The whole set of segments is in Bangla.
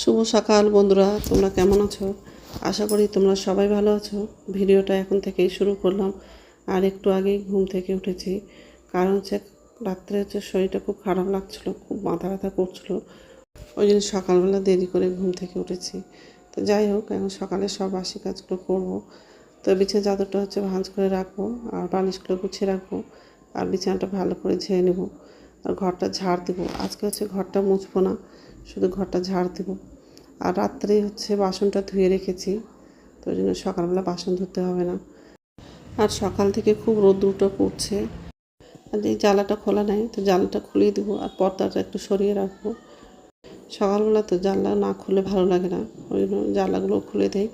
শুভ সকাল বন্ধুরা, তোমরা কেমন আছো? আশা করি তোমরা সবাই ভালো আছো। ভিডিওটা এখন থেকেই শুরু করলাম। আর একটু আগেই ঘুম থেকে উঠেছি। কারণ হচ্ছে রাত্রে হচ্ছে শরীরটা খুব খারাপ লাগছিল, খুব মাথা ব্যথা করছিল। ওই জন্য সকালবেলা দেরি করে ঘুম থেকে উঠেছি। তো যাই হোক, এখন সকালে সব বাসি কাজগুলো করব। তো বিছানা চাদরটা হচ্ছে ভাঁজ করে রাখব, আর বালিশগুলো গুছিয়ে রাখব, আর বিছানাটা ভালো করে ঝেড়ে নেব। আর ঘরটা ঝাড় দেবো। আজকে হচ্ছে ঘরটা মুছবো না। শুধু ঘরটা ঝাড় দেবো। আর রাত্রে হচ্ছে বাসনটা ধুয়ে রেখেছি, তো ওই জন্য সকালবেলা বাসন ধুতে হবে না। আর সকাল থেকে খুব রোদ্রুটা পড়ছে। আর এই জ্বালাটা খোলা নাই, তো জ্বালাটা খুলেই দেবো আর পর্দাটা একটু সরিয়ে রাখব। সকালবেলা তো জানলা না খুলে ভালো লাগে না, ওই জন্য জানলাগুলো খুলে দেয়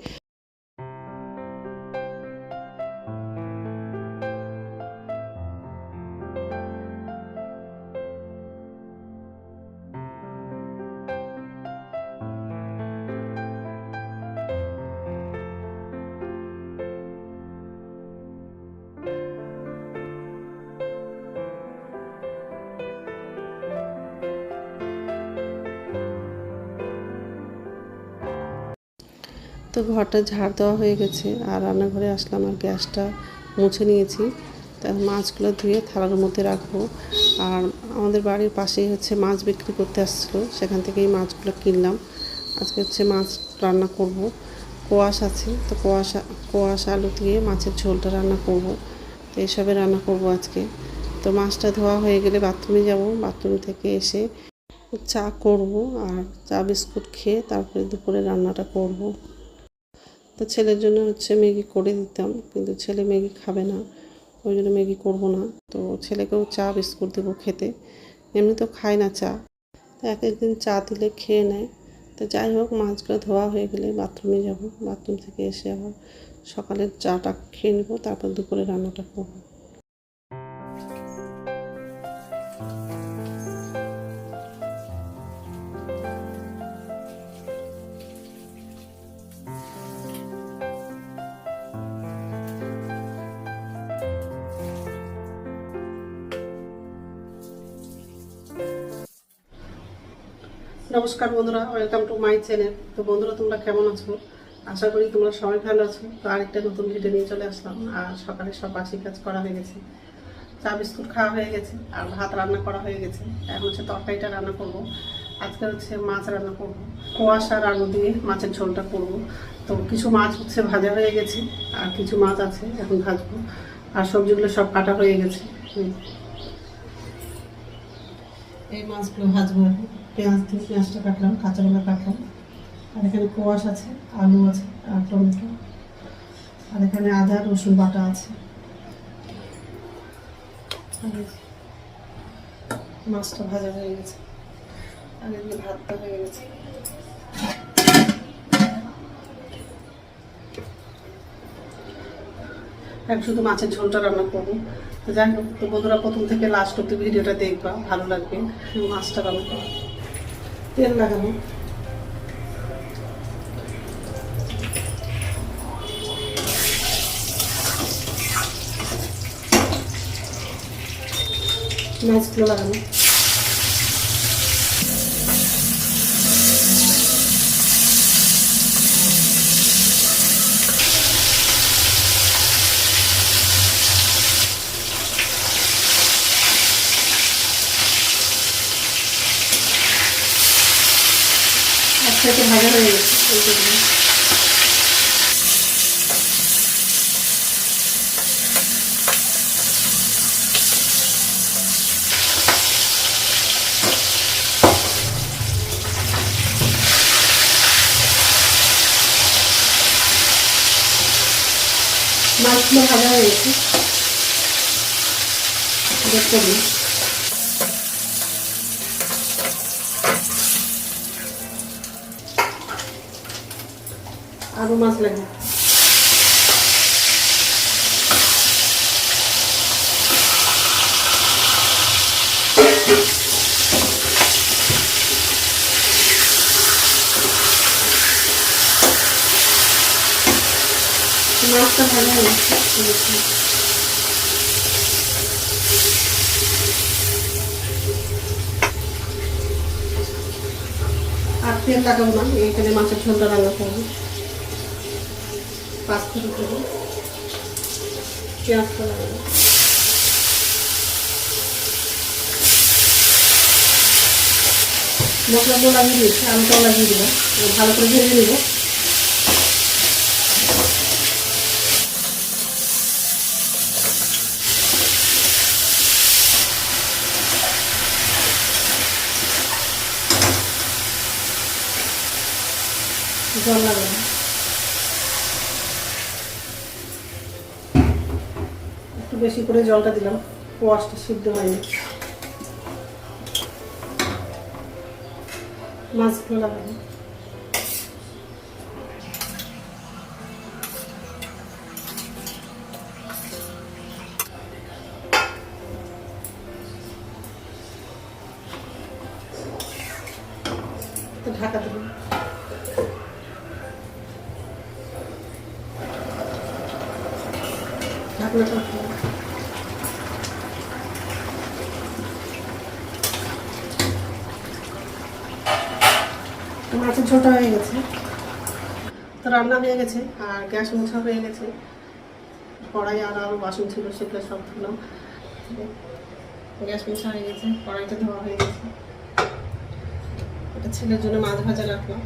তো ঘরটা ঝাড় দেওয়া হয়ে গেছে। আর রান্নাঘরে আসলাম আর গ্যাসটা মুছে নিয়েছি। তা মাছগুলো ধুয়ে থালার মধ্যে রাখব। আর আমাদের বাড়ির পাশেই হচ্ছে মাছ বিক্রি করতে আসছিল। সেখান থেকেই মাছগুলো কিনলাম। আজকে হচ্ছে মাছ রান্না করব। কোয়াশ আছে। তো কোয়াশ কোয়াশ আলু দিয়ে মাছের ঝোলটা রান্না করব। তো এইসবে রান্না করব আজকে। তো মাছটা ধোয়া হয়ে গেলে বাথরুমে যাব। বাথরুম থেকে এসে চা করব আর চা বিস্কুট খেয়ে তারপরে দুপুরে রান্নাটা করব। তো ছেলের জন্য হচ্ছে ম্যাগি করে দিতাম, কিন্তু ছেলে ম্যাগি খাবে না, ওই জন্য ম্যাগি করব না। তো ছেলেকেও চা, বিস্কুট দেবো খেতে। এমনি তো খায় না চা। তো এক একদিন চা দিলে খেয়ে নেয়। তো যাই হোক, মাছগুলো ধোয়া হয়ে গেলে বাথরুমে যাব। বাথরুম থেকে এসে আবার সকালের চাটা খেয়ে নেব, তারপর দুপুরে রান্নাটা করব। নমস্কার বন্ধুরা ওয়েলকাম টু মাই চ্যানেল তো বন্ধুরা, তোমরা কেমন আছো? আশা করি তোমরা সবাই ভালো আছো। তো আরেকটা নতুন ভিডিও নিয়ে চলে আসলাম। আর সকালে সব বাসি কাজ করা হয়ে গেছে। চা, বিস্কুট খাওয়া হয়ে গেছে। আর ভাত রান্না করা হয়ে গেছে। এখন হচ্ছে তরকারিটা রান্না করব। আজকে হচ্ছে মাছ রান্না করব। কুয়াশার আলু দিয়ে মাছের ঝোলটা করব। তো কিছু মাছ হচ্ছে ভাজা হয়ে গেছে। আর কিছু মাছ আছে এখন ভাজবো। আর সবজিগুলো সব কাটা হয়ে গেছে। এই মাছগুলো ভাজবো। এখন পেঁয়াজ দিয়ে পেঁয়াজটা কাটলাম কাঁচাগুলো কাটলাম। আর এখানে কোয়াশ আছে, আলু আছে, আর টমেটো। আর এখানে আদা, রসুন বাটা আছে। মাছটা ভাজা হয়ে গেছে। আর এদিকে ভাতটা হয়ে গেছে। এক শুধু মাছের ঝোলটা রান্না করব। তো যাই হোক, তো বন্ধুরা প্রথম থেকে লাস্ট অব্দি ভিডিওটা দেখবা, ভালো লাগবে। মাছটা রান্না করব তেল লাগাবো। মাছগুলো লাগানো একসাথে ভাজা হয়ে গেছে। মাছগুলো ভাজা হয়ে গেছে দেখতে দিই আরও মাছ লাগে। মাছটা ভালো হয়ে গেছে। আর তেল লাগাবো না মাছের ঝোলটা রান্না করব। পাঁচ থেকে দেবো পেঁয়াজটা লাগাবো মশলাগুলো লাগিয়ে দিয়েছি, আলুটাও লাগিয়ে দিলাম। ভালো করে ভেজে নেব। জল লাগাবো একটু বেশি করে জলটা দিলাম। কোয়াশটা সিদ্ধ হয়নি মাছগুলো লাগাবো। ঢাকা দেবো। ঢাকনাটা মাছের ঝোলটা হয়ে গেছে। তো রান্না হয়ে গেছে, আর গ্যাস মোছা হয়ে গেছে। কড়াই আর আরও বাসন ছিল, সেগুলো সব ধুলাম। গ্যাস মোছা হয়ে গেছে, কড়াইটা ধোয়া হয়ে গেছে। এটা ছেলের জন্য মাছ ভাজা রাখলাম।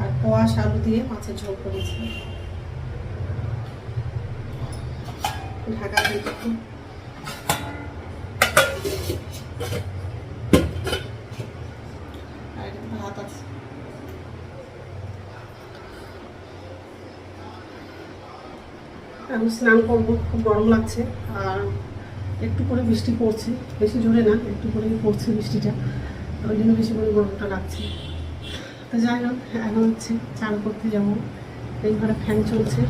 আর কোয়াশ আলু দিয়ে মাছের ঝোল করেছি। ঢাকা দিয়ে দেখুন আর এখানে ভাত আছে আমি স্নান করব, খুব গরম লাগছে, আর একটু করে বৃষ্টি পড়ছে, বেশি জোরে না, একটু করেই পড়ছে বৃষ্টিটা ওই জন্য বেশি করে গরমটা লাগছে। তো যাই হোক, এখন হচ্ছে চান করতে যাব, এই ঘরে ফ্যান চলছে।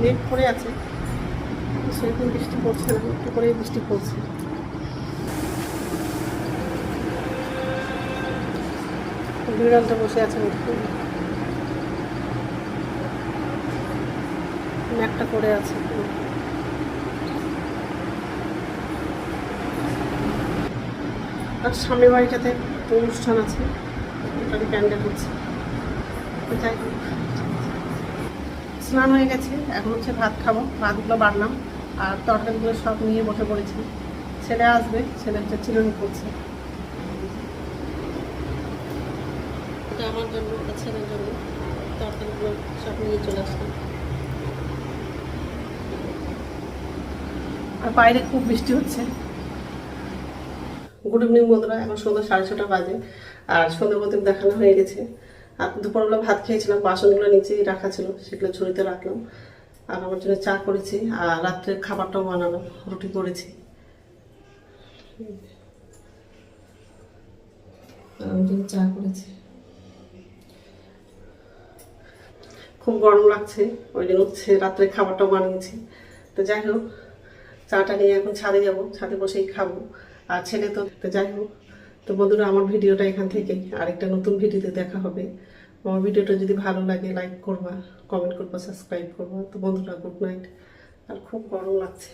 মেঘ পড়ে আছে, সেরকম বৃষ্টি পড়ছে না, একটু করেই বৃষ্টি পড়ছে। বিড়ালটা বসে আছে ম্যাটটা পড়ে আছে। আর সামনের বাড়িটাতে অনুষ্ঠান আছে, ওটাকে প্যান্ডেল হচ্ছে। স্নান হয়ে গেছে, এখন হচ্ছে ভাত খাব। ভাতগুলো বাড়লাম, আর তরকারিগুলো সব নিয়ে বসে পড়েছি। ছেলে আসবে, ছেলে হচ্ছে চিরুনি করছে। আমার জন্য ছেলের জন্য। তরকারিগুলো সব নিয়ে চলে আসলাম। আর বাইরে খুব বৃষ্টি হচ্ছে। গুড ইভিনিং বন্ধুরা, এখন সন্ধ্যা সাড়ে ছটা বাজে আর সন্ধ্যা প্রদীপ দেখানো হয়ে গেছে। আর দুপুরবেলা ভাত খেয়েছিলাম, বাসনগুলো নিচেই রাখা ছিল, সেগুলো ঝুড়িতে রাখলাম। আর আমার জন্য চা করেছি আর রাত্রে খাবারটাও বানালাম, রুটি করেছি। জন্য চা করেছি। খুব গরম লাগছে, ওই জন্য হচ্ছে রাত্রে খাবারটাও বানিয়েছি। তো যাই হোক চাটা নিয়ে এখন ছাদে যাব। ছাদে বসেই খাব। আর ছেলে তো যাই হোক। তো বন্ধুরা, আমার ভিডিওটা এখান থেকেই। আরেকটা নতুন ভিডিওতে দেখা হবে। আমার ভিডিওটা যদি ভালো লাগে লাইক করবা কমেন্ট করবা সাবস্ক্রাইব করবা। তো বন্ধুরা গুড নাইট আর খুব গরম লাগছে।